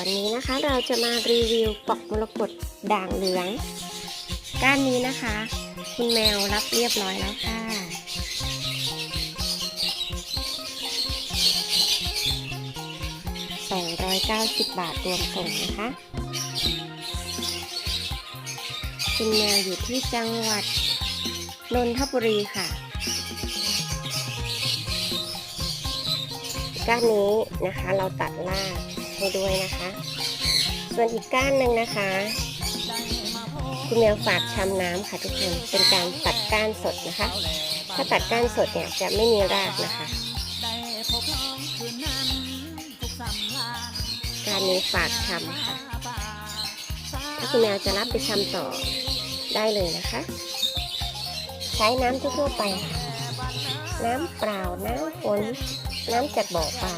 วันนี้นะคะเราจะมารีวิวปอกมรกตด่างเหลือง ก้านนี้นะคะ คุณแมวรับเรียบร้อยแล้วค่ะ 290 บาทรวมส่งนะคะ คุณแมวอยู่ที่จังหวัดนนทบุรีค่ะก้านนี้นะคะเราตัดราก ให้ด้วยนะคะ ส่วนอีกก้านหนึ่งนะคะ คุณแมวฝากชำน้ำค่ะทุกคน เป็นการตัดก้านสดนะคะ ถ้าตัดก้านสดเนี่ยจะไม่มีรากนะคะการนี้ฝากชำค่ะ ถ้าคุณแมวจะรับไปชำต่อได้เลยนะคะ ใช้น้ำทั่วไปค่ะน้ำเปล่า น้ำฝน น้ำจากบ่อปลา